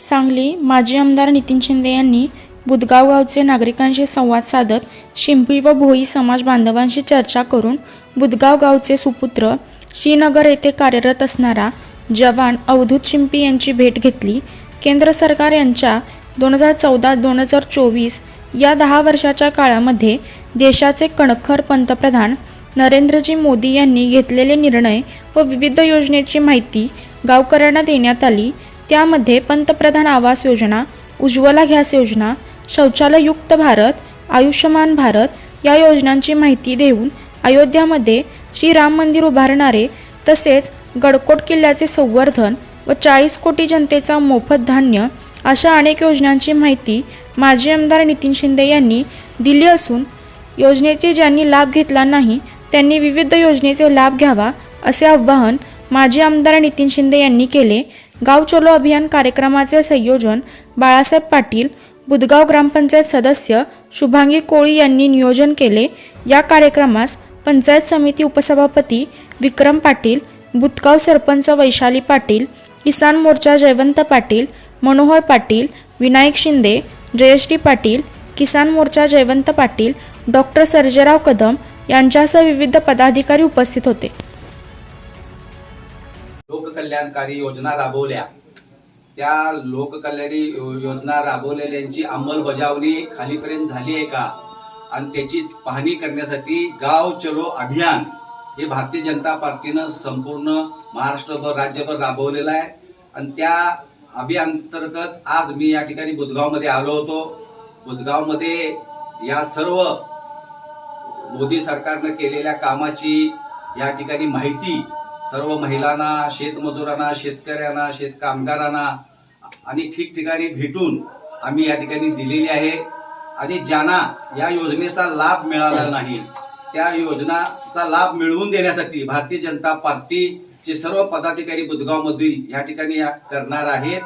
सांगली माजी आमदार नितीन शिंदे यांनी बुधगाव गावचे नागरिकांशी संवाद साधत शिंपी व भोई समाज बांधवांशी चर्चा करून बुधगाव गावचे सुपुत्र श्रीनगर येथे कार्यरत असणारा जवान अवधूत शिंपी यांची भेट घेतली. केंद्र सरकार यांच्या दोन हजार चौदा दोन हजार चोवीस या दहा वर्षाच्या काळामध्ये देशाचे कणखर पंतप्रधान नरेंद्रजी मोदी यांनी घेतलेले निर्णय व विविध योजनेची माहिती गावकऱ्यांना देण्यात आली. त्यामध्ये पंतप्रधान आवास योजना उज्ज्वला गॅस योजना शौचालययुक्त भारत आयुष्यमान भारत या योजनांची माहिती देऊन अयोध्यामध्ये श्रीराम मंदिर उभारणारे तसेच गडकोट किल्ल्याचे संवर्धन व चाळीस कोटी जनतेचा मोफत धान्य अशा अनेक योजनांची माहिती माजी आमदार नितीन शिंदे यांनी दिली असून योजनेचे ज्यांनी लाभ घेतला नाही त्यांनी विविध योजनेचे लाभ घ्यावा असे आवाहन माजी आमदार नितीन शिंदे यांनी केले. गाव चलो अभियान कार्यक्रमाचे संयोजन बाळासाहेब पाटील बुदगाव ग्रामपंचायत सदस्य शुभांगी कोळी यांनी नियोजन केले. या कार्यक्रमास पंचायत समिती उपसभापती विक्रम पाटील बुदगाव सरपंच वैशाली पाटील किसान मोर्चा जयवंत पाटील मनोहर पाटील विनायक शिंदे जयश्री पाटील किसान मोर्चा जयवंत पाटील डॉक्टर सर्जेराव कदम यांच्यासह विविध पदाधिकारी उपस्थित होते. लोककल्याणकारी योजना राबवल्या. त्या लोककल्याणी योजना राबवलेल्यांची अंमलबजावणी खालीपर्यंत झाली आहे का? आणि त्याची पाहणी करण्यासाठी गाव चलो अभियान हे भारतीय जनता पार्टीनं संपूर्ण महाराष्ट्रभर राज्यभर राबवलेलं आहे. आणि त्या अभियानांतर्गत आज मी या ठिकाणी बुधगावमध्ये आलो होतो. बुधगावमध्ये या सर्व मोदी सरकारनं केलेल्या कामाची या ठिकाणी माहिती सर्व महिलांना शेतमजुरांना शेतकऱ्यांना शेत कामगारांना आणि ठिकठिकाणी भेटून आम्ही या ठिकाणी दिलेली आहे. आणि ज्यांना या योजनेचा लाभ मिळाला नाही त्या योजनाचा लाभ मिळवून देण्यासाठी भारतीय जनता पार्टीचे सर्व पदाधिकारी बुधगावमधील या ठिकाणी या करणार आहेत.